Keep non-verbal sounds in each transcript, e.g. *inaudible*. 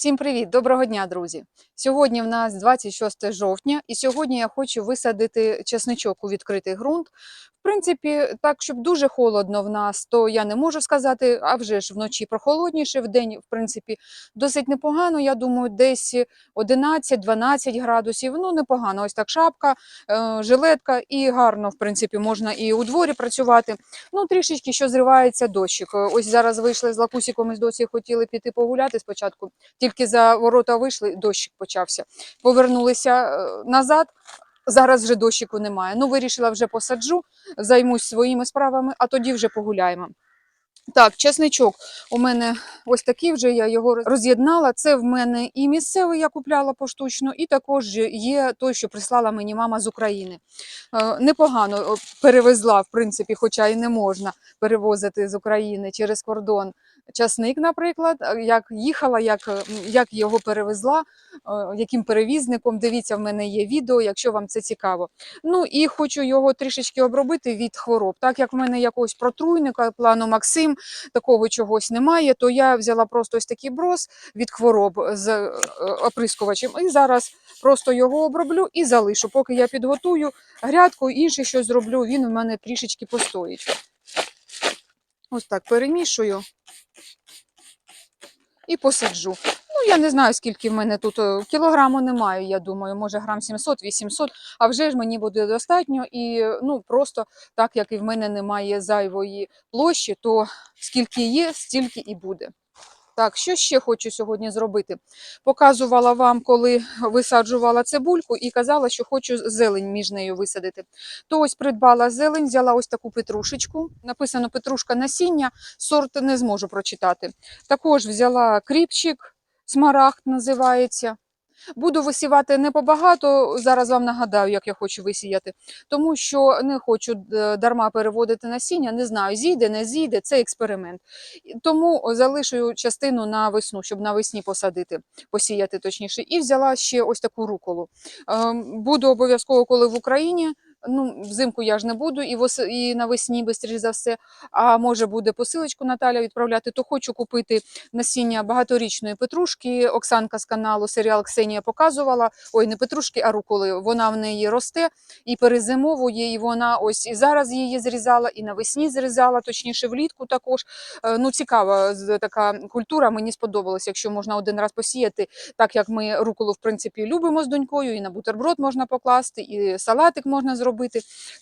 Всім привіт! Доброго дня, друзі! Сьогодні в нас 26 жовтня, і сьогодні я хочу висадити чесничок у відкритий ґрунт. В принципі, так, щоб дуже холодно в нас, то я не можу сказати, а вже ж вночі прохолодніше, в день, в принципі, досить непогано. Я думаю, десь 11-12 градусів. Ну, непогано. Ось так шапка, е, жилетка, і гарно, в принципі, можна і у дворі працювати. Ну, трішечки що зривається дощик. Ось зараз вийшли з лакусіком із досі, хотіли піти погуляти спочатку. Тільки за ворота вийшли, дощик почався. Повернулися е, назад. Зараз вже дощику немає. Ну, вирішила вже посаджу, займусь своїми справами, а тоді вже погуляємо. Так, чесничок у мене ось такий вже я його роз'єднала. Це в мене і місцевий я купляла поштучно, і також є той, що прислала мені мама з України. Е, Непогано перевезла, в принципі, хоча і не можна перевозити з України через кордон. Часник, наприклад, е, як їхала, як, е, як його перевезла, е, яким перевізником. Дивіться, в мене є відео, якщо вам це цікаво. Ну і хочу його трішечки обробити від хвороб. Так як в мене якогось протруйника плану Максим, такого чогось немає, то я взяла просто ось такий брос від хвороб з оприскувачем. І зараз просто його оброблю і залишу. Поки я підготую грядку, інше щось зроблю, він у мене трішечки постоїть. Ось так перемішую і посаджу. Ну, я не знаю, скільки в мене тут е, кілограму немає, я думаю, може грам 700-800, а вже ж мені буде достатньо. І ну, просто так як і в мене немає зайвої площі, то скільки є, стільки і буде. Так, що ще хочу сьогодні зробити? Показувала вам, коли висаджувала цибульку, і казала, що хочу зелень між нею висадити. То ось придбала зелень, взяла ось таку петрушечку. Написано петрушка насіння, сорт не зможу прочитати. Також взяла кріпчик, смарагд називається. Буду висівати не побагато, зараз вам нагадаю, як я хочу висіяти, тому що не хочу е, дарма переводити насіння, не знаю, зійде, не зійде, це експеримент. Тому залишую частину на весну, щоб навесні посадити, посіяти точніше. І взяла ще ось таку руколу. Ем, Буду обов'язково, коли в Україні. Ну, взимку я ж не буду, і вос... і навесні, швидше за все. А може буде посилочку Наталя відправляти, то хочу купити насіння багаторічної петрушки. Оксанка з каналу серіал Ксенія показувала. Ой, не петрушки, а руколи. Вона в неї росте і перезимовує. І вона ось і зараз її зрізала, і навесні зрізала, точніше, влітку також. Е, Ну, цікава така культура. Мені сподобалось, якщо можна один раз посіяти, так як ми руколу, в принципі, любимо з донькою, і на бутерброд можна покласти, і салатик можна зробити,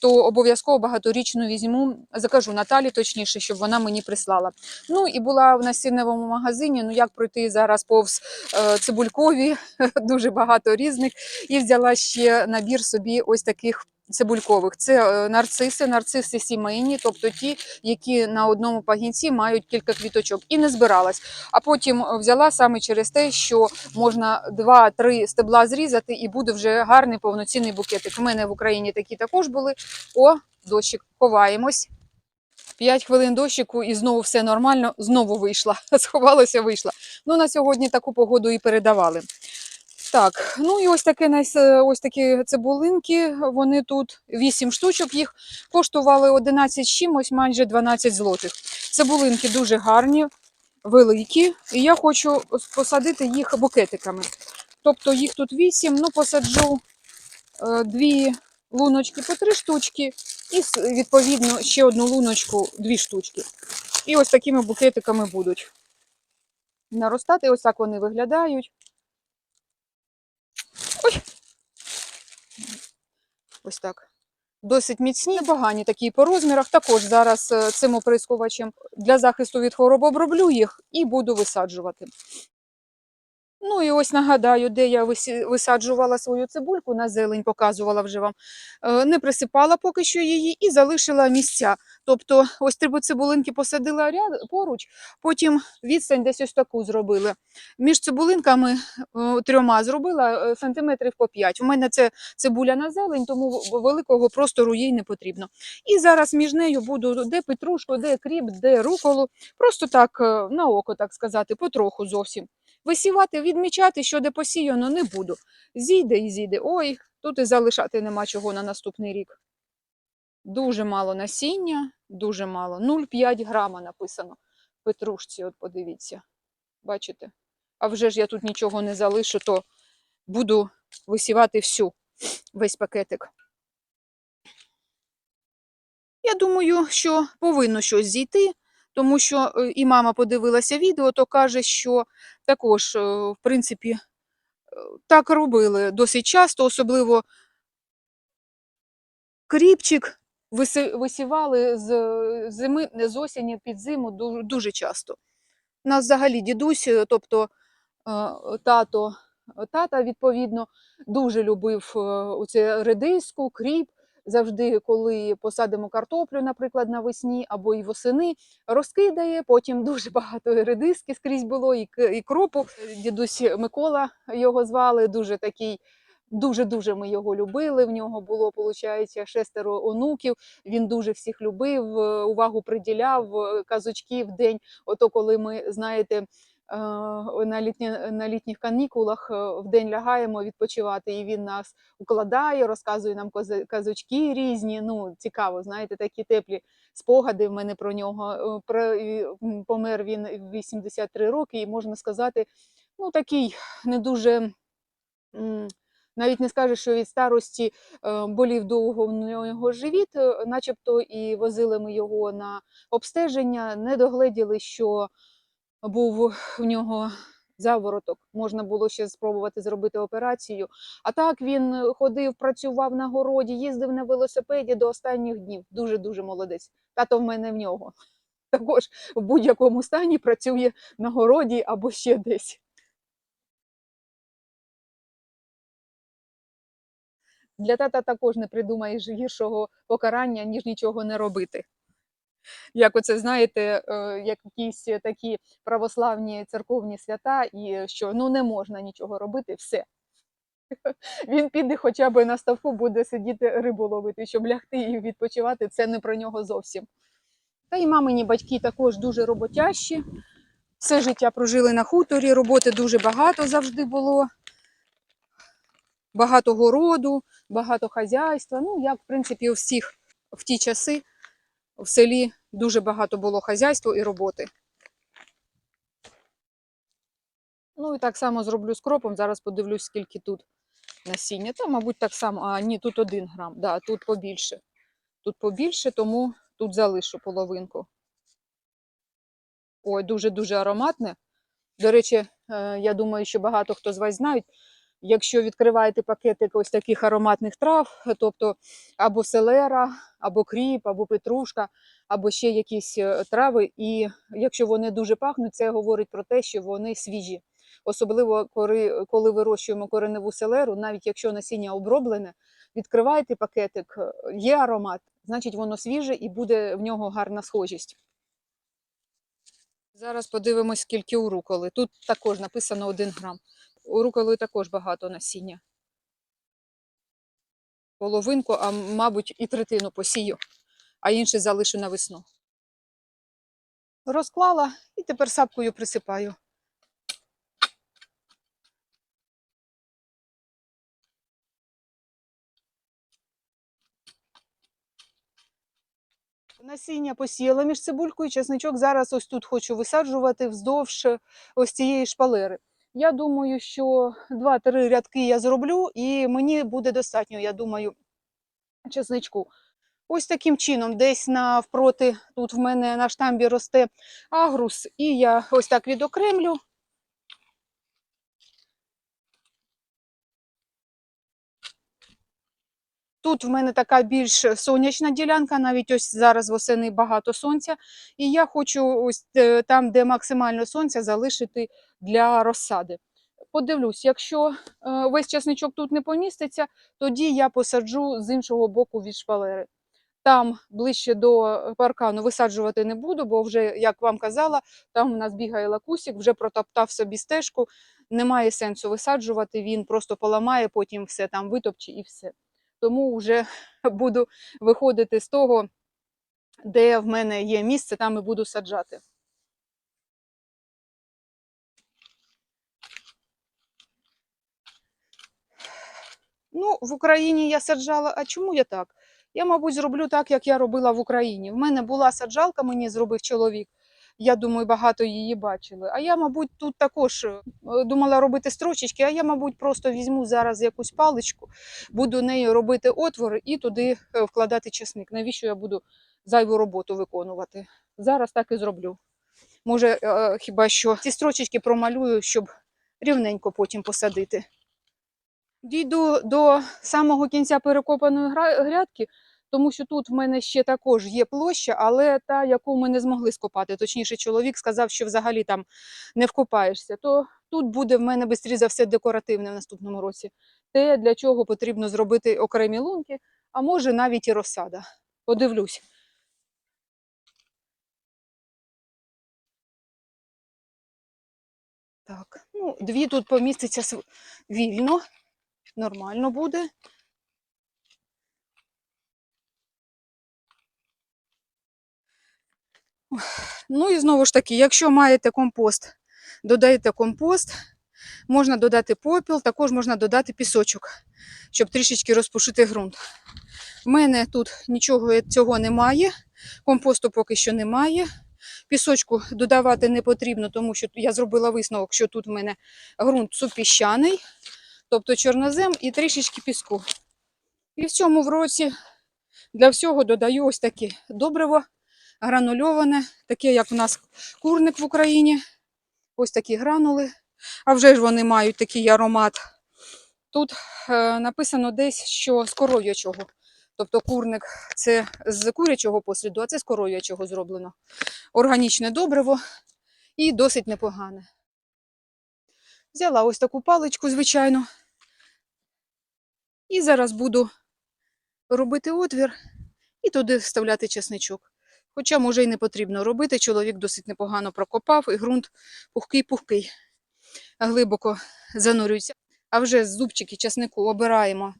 то обов'язково багаторічну візьму, закажу Наталі, точніше, щоб вона мені прислала. Ну і була в насінневому магазині. Ну як пройти зараз повз е, цибулькові, *laughs* дуже багато різних. І взяла ще набір собі ось таких. Цибулькових це е, нарциси, нарциси сімейні, тобто ті, які на одному пагінці мають кілька квіточок, і не збиралась. А потім е, взяла саме через те, що можна два-три стебла зрізати, і буде вже гарний повноцінний букетик. У мене в Україні такі також були. О, дощик, ховаємось. П'ять хвилин дощику і знову все нормально, знову вийшла. *laughs* Сховалася, вийшла. Ну, на сьогодні таку погоду і передавали. Так, ну і ось таке е, ось такі цибулинки. Вони тут 8 штучок. Їх коштували 11 з чимось, майже 12 злотих. Цибулинки дуже гарні, великі, і я хочу посадити їх букетиками. Тобто їх тут 8, ну посаджу е, дві луночки по три штучки, і відповідно ще одну луночку, дві штучки. І ось такими букетиками будуть наростати. Ось так вони виглядають. Ось так. Досить міцні, погані такі по розмірах. Також зараз е, цим оприскувачем для захисту від хвороб оброблю їх і буду висаджувати. Ну і ось нагадаю, де я висаджувала свою цибульку на зелень, показувала вже вам. Е, Не присипала поки що її і залишила місця. Тобто ось три цибулинки посадила ряд поруч, потім відстань десь ось таку зробили. Між цибулинками е, трьома зробила е, сантиметрів по 5. У мене це цибуля на зелень, тому великого простору їй не потрібно. І зараз між нею буду де петрушку, де кріп, де руколу. Просто так е, на око, так сказати, потроху зовсім. Висівати, відмічати, що де посіяно, не буду. Зійде і зійде. Ой, тут і залишати нема чого на наступний рік. Дуже мало насіння, дуже мало. 0,5 грама написано в петрушці, от подивіться. Бачите? А вже ж я тут нічого не залишу, то буду висівати всю, весь пакетик. Я думаю, що повинно щось зійти, тому що е, і мама подивилася відео, то каже, що також, е, в принципі, е, так робили досить часто, особливо кріпчик висівали з зими, з осені під зиму ду- дуже часто. У нас взагалі дідусь, е, тобто е, тато, тата, відповідно, дуже любив е, оце редиску, кріп. Завжди, коли посадимо картоплю, наприклад, навесні або і восени, розкидає. Потім дуже багато редиски скрізь було, і, і кропу. Дідусь Микола його звали, дуже такий. Дуже-дуже ми його любили. В нього було, виходить, шестеро онуків. Він дуже всіх любив, е, увагу приділяв е, казочки в день. Ото коли ми, знаєте, е, на, літні, на літніх канікулах в день лягаємо відпочивати, і він нас укладає, розказує нам казочки різні. Ну, цікаво, знаєте, такі теплі спогади в мене про нього. Про, помер він в 83 роки, і можна сказати, ну такий не дуже. Навіть не скажеш, що від старості е, болів довго в нього живіт, е, начебто і возили ми його на обстеження, не догледіли, що був в нього завороток. Можна було ще спробувати зробити операцію. А так він ходив, працював на городі, їздив на велосипеді до останніх днів. Дуже дуже молодець. Тато в мене в нього. Також в будь-якому стані працює на городі або ще десь. Для тата також не придумаєш гіршого покарання, ніж нічого не робити. Як оце, знаєте, е, як якісь такі православні церковні свята, і що ну не можна нічого робити, все. *laughs* Він піде хоча б на ставку, буде сидіти рибу ловити, щоб лягти і відпочивати, це не про нього зовсім. Та й мамині батьки також дуже роботящі. Все життя прожили на хуторі, роботи дуже багато завжди було. Багато городу, багато хазяйства. Ну, як, в принципі, у всіх в ті часи в селі дуже багато було хазяйства і роботи. Ну і так само зроблю з кропом. Зараз подивлюсь, скільки тут насіння. Та, мабуть, так само. А, ні, тут один грам. Да, тут побільше. Тут побільше, тому тут залишу половинку. Ой, дуже-дуже ароматне. До речі, е, я думаю, що багато хто з вас знають, якщо відкриваєте пакетик ось таких ароматних трав, тобто або селера, або кріп, або петрушка, або ще якісь е, трави, і якщо вони дуже пахнуть, це говорить про те, що вони свіжі. Особливо коли, вирощуємо кореневу селеру, навіть якщо насіння оброблене, відкриваєте пакетик, е, є аромат, значить воно свіже і буде в нього гарна схожість. Зараз подивимось, скільки у руколи. Тут також написано 1 грам. У руколи також багато насіння. Половинку, а мабуть, і третину посію, а інше залишу на весну. Розклала і тепер сапкою присипаю. Насіння посіяла між цибулькою, чесничок зараз ось тут хочу висаджувати вздовж е, ось цієї шпалери. Я думаю, що 2-3 рядки я зроблю, і мені буде достатньо, я думаю, чесничку. Ось таким чином, десь навпроти, тут в мене на штамбі росте агрус, і я ось так відокремлю. Тут в мене така більш сонячна ділянка, навіть ось зараз восени багато сонця. І я хочу ось е, там, де максимально сонця, залишити для розсади. Подивлюсь, якщо е, весь часничок тут не поміститься, тоді я посаджу з іншого боку від шпалери. Там ближче до паркану висаджувати не буду, бо вже, як вам казала, там у нас бігає лакусік, вже протоптав собі стежку. Немає сенсу висаджувати, він просто поламає, потім все там витопче і все тому вже буду виходити з того, де в мене є місце, там і буду саджати. Ну, в Україні я саджала. А чому я так? Я, мабуть, зроблю так, як я робила в Україні. В мене була саджалка, мені зробив чоловік. Я думаю, багато її бачили. А я, мабуть, тут також е, думала робити строчечки, а я, мабуть, просто візьму зараз якусь паличку, буду нею робити отвори і туди е, вкладати чесник. Навіщо я буду зайву роботу виконувати? Зараз так і зроблю. Може, е, хіба що ці строчечки промалюю, щоб рівненько потім посадити. Дійду до самого кінця перекопаної грядки, тому що тут в мене ще також є площа, але та, яку ми не змогли скопати. Точніше, чоловік сказав, що взагалі там не вкопаєшся. То тут буде в мене швидше за все декоративне в наступному році. Те, для чого потрібно зробити окремі лунки, а може навіть і розсада. Подивлюсь. Так, ну, дві тут поміститься вільно, нормально буде. Ну і знову ж таки, якщо маєте компост, додаєте компост, можна додати попіл, також можна додати пісочок, щоб трішечки розпушити ґрунт. У мене тут нічого цього немає, компосту поки що немає. Пісочку додавати не потрібно, тому що я зробила висновок, що тут в мене ґрунт супіщаний, тобто чорнозем і трішечки піску. І в цьому році для всього додаю ось таке добриво гранульоване, таке, як у нас курник в Україні. Ось такі гранули. А вже ж вони мають такий аромат. Тут е, написано десь, що з коров'ячого. Тобто курник це з курячого посліду, а це з коров'ячого зроблено. Органічне добриво і досить непогане. Взяла ось таку паличку, звичайно. І зараз буду робити отвір і туди вставляти чесничок. Хоча, може, і не потрібно робити. Чоловік досить непогано прокопав, і ґрунт пухкий-пухкий, глибоко занурюється. А вже з зубчики часнику обираємо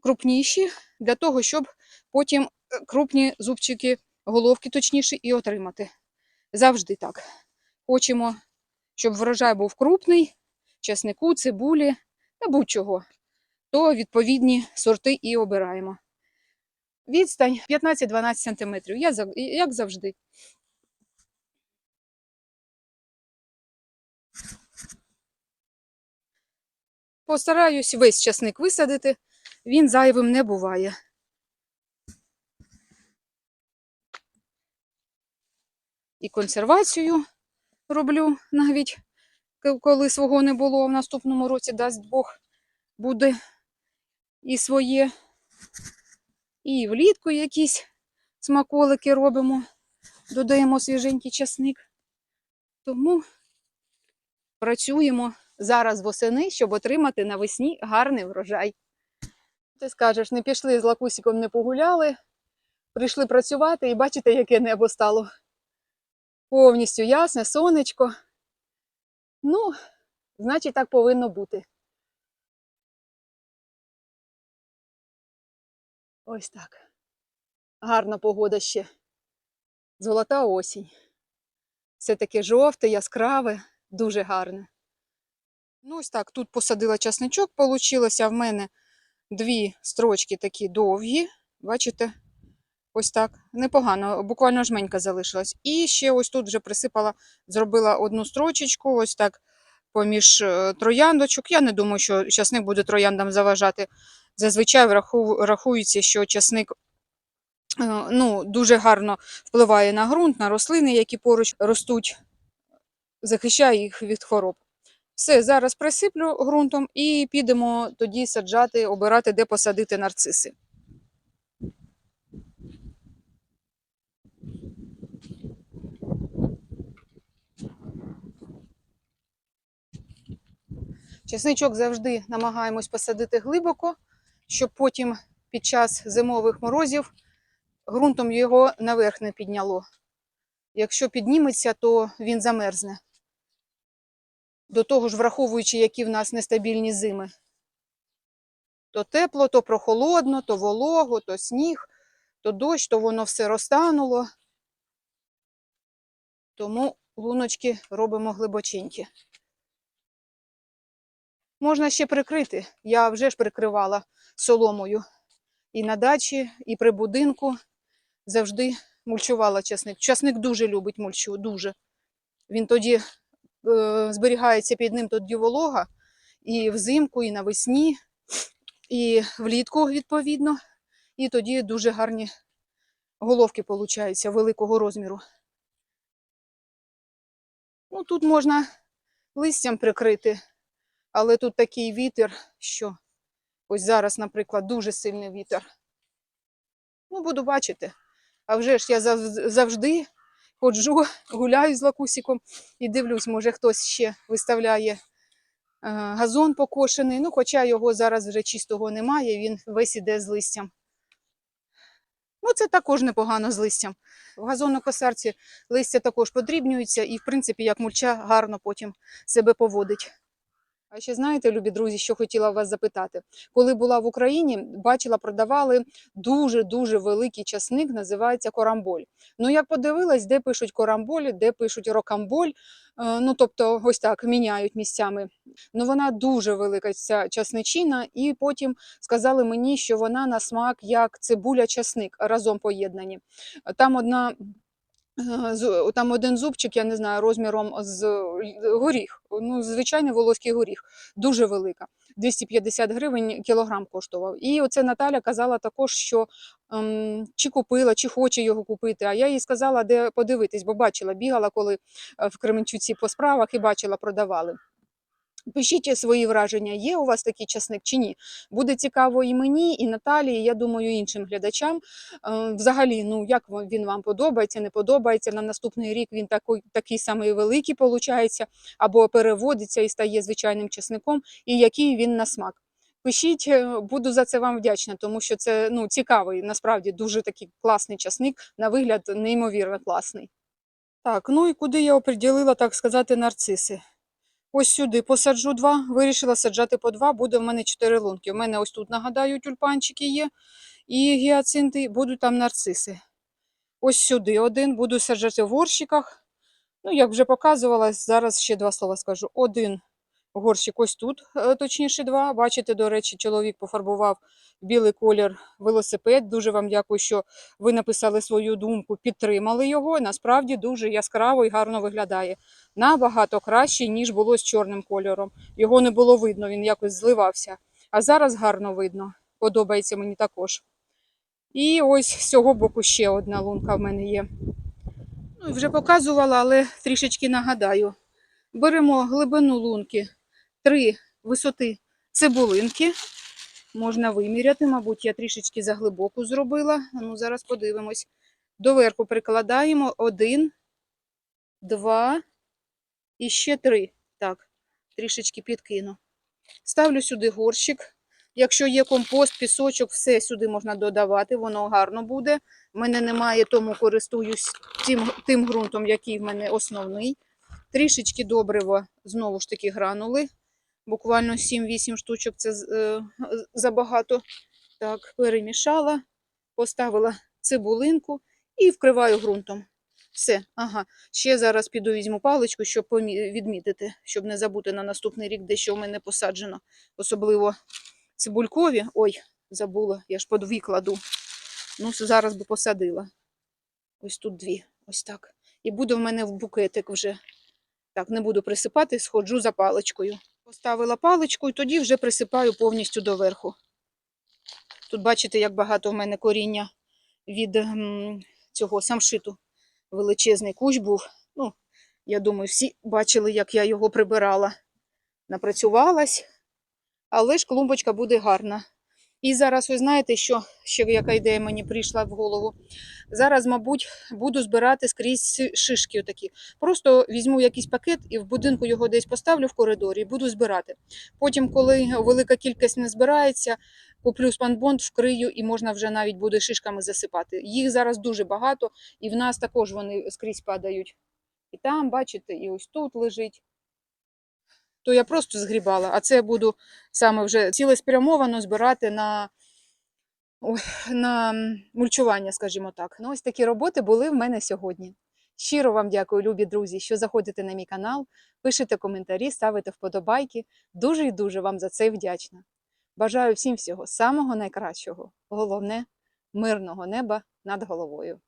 крупніші, для того, щоб потім е, крупні зубчики, головки точніше, і отримати. Завжди так. Хочемо, щоб врожай був крупний, часнику, цибулі та будь-чого, то відповідні сорти і обираємо. Відстань 15-12 см, як завжди. Постараюсь весь часник висадити, він зайвим не буває. І консервацію роблю навіть, коли свого не було, в наступному році, дасть Бог, буде і своє. І влітку якісь смаколики робимо, додаємо свіженький часник. Тому працюємо зараз восени, щоб отримати навесні гарний врожай. Ти скажеш, не пішли з лакусиком, не погуляли, прийшли працювати і бачите, яке небо стало. Повністю ясне, сонечко. Ну, значить, так повинно бути. Ось так. Гарна погода ще. Золота осінь. Все таке жовте, яскраве, дуже гарне. Ну, ось так, тут посадила часничок, получилося в мене дві строчки такі довгі. Бачите? Ось так. Непогано, буквально жменька залишилась. І ще ось тут вже присипала, зробила одну строчечку, ось так поміж е, трояндочок. Я не думаю, що часник буде трояндам заважати. Зазвичай рахується, що часник е, ну, дуже гарно впливає на ґрунт, на рослини, які поруч ростуть, захищає їх від хвороб. Все, зараз присиплю ґрунтом і підемо тоді саджати, обирати, де посадити нарциси. Чесничок завжди намагаємось посадити глибоко, щоб потім під час зимових морозів ґрунтом його наверх не підняло. Якщо підніметься, то він замерзне. До того ж, враховуючи, які в нас нестабільні зими. То тепло, то прохолодно, то волого, то сніг, то дощ, то воно все розтануло. Тому луночки робимо глибоченькі. Можна ще прикрити. Я вже ж прикривала соломою. І на дачі, і при будинку завжди мульчувала часник. Часник дуже любить мульчу, дуже. Він тоді е, зберігається під ним тоді волога і взимку, і навесні, і влітку, відповідно. І тоді дуже гарні головки получаються великого розміру. Ну, тут можна листям прикрити, але тут такий вітер, що ось зараз, наприклад, дуже сильний вітер. Ну, буду бачити. А вже ж я завжди ходжу, гуляю з лакусиком і дивлюсь, може хтось ще виставляє е, газон покошений. Ну, хоча його зараз вже чистого немає, він весь іде з листям. Ну, це також непогано з листям. В газонокосарці листя також подрібнюється і, в принципі, як мульча гарно потім себе поводить. А ще знаєте, любі друзі, що хотіла вас запитати. Коли була в Україні, бачила, продавали дуже-дуже великий часник, називається корамболь. Ну, як подивилась, де пишуть корамболь, де пишуть рокамболь, е, ну, тобто ось так міняють місцями. Ну, вона дуже велика, ця часничина, і потім сказали мені, що вона на смак як цибуля-часник разом поєднані. Там одна. Е, Там один зубчик, я не знаю, розміром з горіх, ну, звичайний волоський горіх, дуже велика. 250 гривень кілограм коштував. І оце Наталя казала також, що ем, чи купила, чи хоче його купити. А я їй сказала, де подивитись, бо бачила, бігала коли е, в Кременчуці по справах і бачила, продавали. Пишіть свої враження, є у вас такий часник чи ні. Буде цікаво і мені, і Наталі, і я думаю, іншим глядачам. Е, Взагалі, ну як він вам подобається, не подобається. На наступний рік він такий, такий самий великий получається, або переводиться і стає звичайним часником, і який він на смак. Пишіть, е, буду за це вам вдячна, тому що це ну, цікавий, насправді дуже такий класний часник, на вигляд неймовірно класний. Так, ну і куди я оприділила, так сказати, нарциси. Ось сюди посаджу два, вирішила саджати по два, буде в мене чотири лунки. У мене ось тут, нагадаю, тюльпанчики є і гіацинти, будуть там нарциси. Ось сюди один, буду саджати в горщиках. Ну, як вже показувала, зараз ще два слова скажу. Один горщик ось тут, е, точніше два. Бачите, до речі, чоловік пофарбував білий колір велосипед. Дуже вам дякую, що ви написали свою думку, підтримали його. Насправді дуже яскраво і гарно виглядає. Набагато краще, ніж було з чорним кольором. Його не було видно, він якось зливався. А зараз гарно видно. Подобається мені також. І ось з цього боку ще одна лунка в мене є. Ну, вже показувала, але трішечки нагадаю. Беремо глибину лунки, три висоти цибулинки. Можна виміряти, мабуть, я трішечки заглибоку зробила. Ну, зараз подивимось. Доверху прикладаємо один, два і ще три. Так, трішечки підкину. Ставлю сюди горщик. Якщо є компост, пісочок, все сюди можна додавати, воно гарно буде. У мене немає, тому користуюсь тим, тим ґрунтом, який в мене основний. Трішечки добрива, знову ж таки, гранули. Буквально 7-8 штучок це е, забагато. Так, перемішала, поставила цибулинку і вкриваю ґрунтом. Все, ага. Ще зараз піду візьму паличку, щоб відмітити, щоб не забути на наступний рік, де що в мене посаджено. Особливо цибулькові. Ой, забула, я ж по дві кладу. Ну, зараз би посадила. Ось тут дві. Ось так. І буде в мене в букетик вже. Так, не буду присипати, сходжу за паличкою. Поставила паличку і тоді вже присипаю повністю доверху. Тут бачите, як багато в мене коріння від цього самшиту. Величезний кущ був. Ну, я думаю, всі бачили, як я його прибирала. Напрацювалась, але ж клумбочка буде гарна. І зараз ви знаєте, що ще яка ідея мені прийшла в голову. Зараз, мабуть, буду збирати скрізь шишки отакі. Просто візьму якийсь пакет і в будинку його десь поставлю в коридорі і буду збирати. Потім, коли велика кількість не збирається, куплю спанбонд, вкрию і можна вже навіть буде шишками засипати. Їх зараз дуже багато, і в нас також вони скрізь падають. І там, бачите, і ось тут лежить. То я просто згрібала, а це я буду саме вже цілеспрямовано збирати на, на мульчування, скажімо так. Ну, ось такі роботи були в мене сьогодні. Щиро вам дякую, любі друзі, що заходите на мій канал, пишете коментарі, ставите вподобайки. Дуже і дуже вам за це вдячна. Бажаю всім всього самого найкращого. Головне мирного неба над головою.